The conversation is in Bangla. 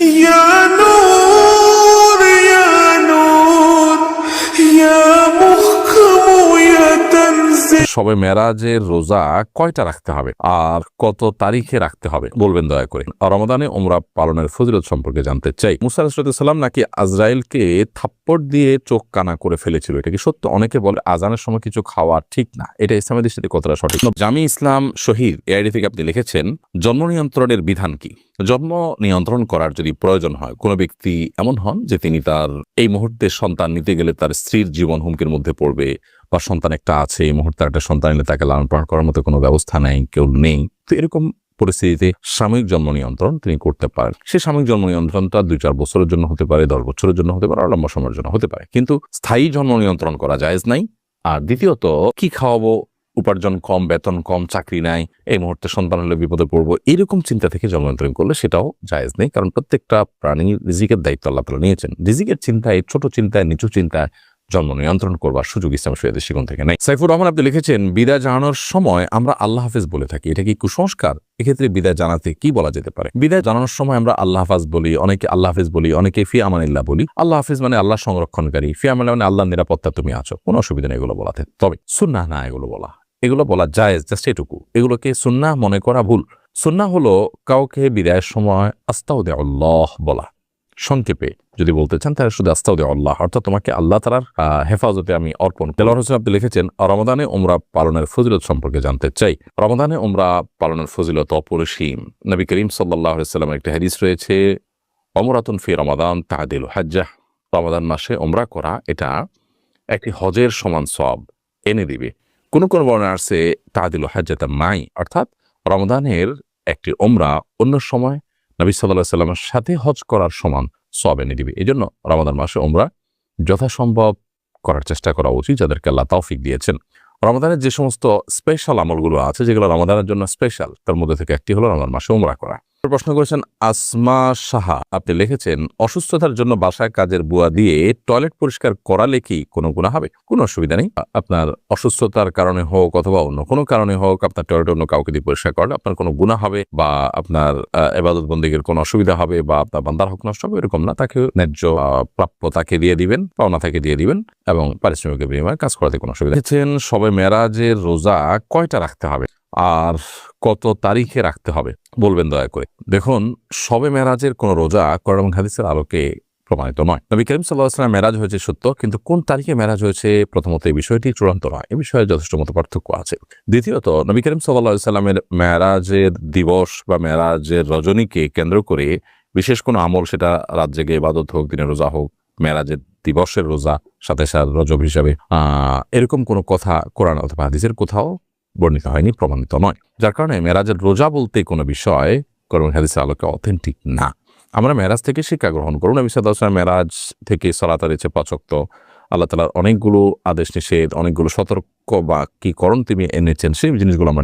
Yeah. সবে মেরাজের রোজা কয়টা রাখতে হবে? আর কত তারিখে রাখতে হবে? বলবেন দয়া করে। রমাদানে ওমরা পালনের ফজিলত সম্পর্কে জানতে চাই। মুসা সাল্লাম নাকি আজরাইলকে থাপ্পড় দিয়ে চোখ কানা করে ফেলেছিল? এটা কি সত্য? অনেকে বলে আজানের সময় কিছু খাওয়া ঠিক না। এটা ইসলামের দৃষ্টিতে কতটা সঠিক? জামি ইসলাম শহীদ, এআইডি থেকে আপনি লিখেছেন, জন্ম নিয়ন্ত্রণের বিধান কি? জন্ম নিয়ন্ত্রণ করার যদি প্রয়োজন হয়, কোনো ব্যক্তি এমন হন যে তিনি তার এই মুহূর্তে সন্তান নিতে গেলে তার স্ত্রীর জীবন হুমকির মধ্যে পড়বে বা সন্তান একটা আছে, এই মুহূর্তে একটা সন্তান এলে তাকে লালন পালন করার মতো কোনো ব্যবস্থা নেই, কেউ নেই। তো এরকম পরিস্থিতিতে সাময়িক জন্ম নিয়ন্ত্রণ তিনি করতে পারেন। সে সাময়িক জন্ম নিয়ন্ত্রণটা দুই চার বছরের জন্য হতে পারে, দশ বছরের জন্য হতে পারে, আর লম্বা সময়ের জন্য হতে পারে। কিন্তু স্থায়ী জন্ম নিয়ন্ত্রণ করা জায়েজ নাই। আর দ্বিতীয়ত, কি খাওয়াবো? উপার্জন কম, বেতন কম, চাকরি নাই, এই মুহূর্তে সন্তান হলে বিপদে পড়ব, এরকম চিন্তা থেকে জন্ম নিয়ন্ত্রণ করলে সেটাও জায়েজ নেই। কারণ প্রত্যেকটা প্রাণী রিজিকের দায়িত্ব আল্লাহ তালা নিয়েছেন। রিজিকের চিন্তায়, ছোট চিন্তায়, নিচু চিন্তায় জন্ম নিয়ন্ত্রণ করবার সুযোগ ইসলাম শরীয়তের শিকন থেকে নাই। সাইফুর রহমান আপনি লিখেছেন, বিদায় জানানোর সময় আমরা আল্লাহ হাফেজ বলে থাকি। এটা কি কুসংস্কার? এক্ষেত্রে বিদায় জানাতে কি বলা যেতে পারে? বিদায় জানানোর সময় আমরা আল্লাহ হাফাজ বলি, অনেকে আল্লাহ হাফেজ বলি, অনেকে ফি আমানিল্লাহ বলি। আল্লাহ হাফেজ মানে আল্লাহ সংরক্ষণকারী ফি আমানিল্লাহ মানে আল্লাহ নিরাপত্তা তুমি আছো। কোনো অসুবিধা নেই এগুলো বলাতে। তবে সুন্না না এগুলো বলা। এগুলো বলা জায়েজ, জাস্ট এটুকু। এগুলোকে সুন্নাহ মনে করা ভুল। সুন্নাহ হলো কাউকে বিদায়ের সময় আস্তাউদে আল্লাহ বলা। সংক্ষেপে যদি বলতে চান, তাহলে শুধু আস্তাউদে আল্লাহ। অর্থাৎ তোমাকে আল্লাহ তালার হেফাজতে আমি অর্পণ দেলোয়ার হোসেন আপনি লিখেছেন, রমাদানে ওমরা পালনের ফজিলত সম্পর্কে জানতে চাই। রমাদানে ওমরা পালনের ফজিলত অপরিসীম। নবী করিম সাল্লাহ সাল্লামের একটি হাদিস রয়েছে, অমরাতুন ফি রমাদান তাহাদিল হাজ্জাহ। রমাদান মাসে ওমরা করা, এটা একটি হজের সমান সব এনে দিবে। কোন কোনো বর্ণনা আসছে তাহাদিল হাজ্জাতা মাই। অর্থাৎ রমদানের একটি ওমরা অন্য সময় নবী সাল্লাহ সাল্লামের সাথে হজ করার সমান সব এনে দিবে। এই জন্য রমাদান মাসে ওমরা যথাসম্ভব করার চেষ্টা করা উচিত, যাদেরকে আল্লাহ তৌফিক দিয়েছেন। রমাদানের যে সমস্ত স্পেশাল আমলগুলো আছে, যেগুলো রমাদানের জন্য স্পেশাল তার মধ্যে থেকে একটি হলো রমাদান মাসে ওমরা করা। প্রশ্ন করেছেন, আসমা সাহা, আপনি লিখেছেন, অসুস্থতার জন্য বাসায় কাজের বুয়া দিয়ে টয়লেট পরিষ্কার করালে কি কোনো গুণা হবে? কোনো অসুবিধা নেই। আপনার অসুস্থতার কারণে হোক অথবা অন্য কোনো কারণে হোক, আপনার টয়লেট অন্য কাউকে দিয়ে পরিষ্কার করলে আপনার কোনো গুণা হবে বা আপনার এবাদত বন্দীগের কোনো অসুবিধা হবে বা আপনার বান্দার হক নষ্ট হবে, এরকম না। তাকে ন্যায্য প্রাপ্য তাকে দিয়ে দিবেন, পাওনা তাকে দিয়ে দিবেন এবং পারিশ্রমিকের বিনিময়ে কাজ করাতে কোনো অসুবিধা দেখছেন সবে মেরাজের রোজা কয়টা রাখতে হবে? আর কত তারিখে রাখতে হবে, বলবেন দয়া করে। দেখুন, সবে মেরাজের কোন রোজা এবং হাদিসের আলোকে প্রমাণিত নয়। নবী করিম সাল্লাহাম মেরাজ হয়েছে সত্য, কিন্তু কোন তারিখে মেরাজ হয়েছে প্রথমত এই বিষয়টি চূড়ান্ত নয়। এ বিষয়ে যথেষ্ট মত পার্থক্য আছে। দ্বিতীয়ত, নবী করিম সাল্লাহ মেরাজের দিবস বা মেরাজের রজনীকে কেন্দ্র করে বিশেষ কোনো আমল, সেটা রাত জেগে ইবাদত হোক, দিনের রোজা হোক, মেরাজের দিবসের রোজা, সাথে সাথে রজব হিসাবে এরকম কোনো কথা কোরআন অথবা হাদিসের কোথাও বর্ণিত হয়নি, প্রমাণিত নয়। যার কারণে মেরাজের রোজা বলতে কোনো বিষয় করুন হাদিসের আলোকে অথেন্টিক না। আমরা মেরাজ থেকে শিক্ষা গ্রহণ করুন নবী মেরাজ থেকে সলাতা রয়েছে পাচক্ত আল্লাহ তালার অনেকগুলো আদেশ নিষেধ, অনেকগুলো সতর্ক বা কি করণ তিনি এনেছেন। সেই জিনিসগুলো আমরা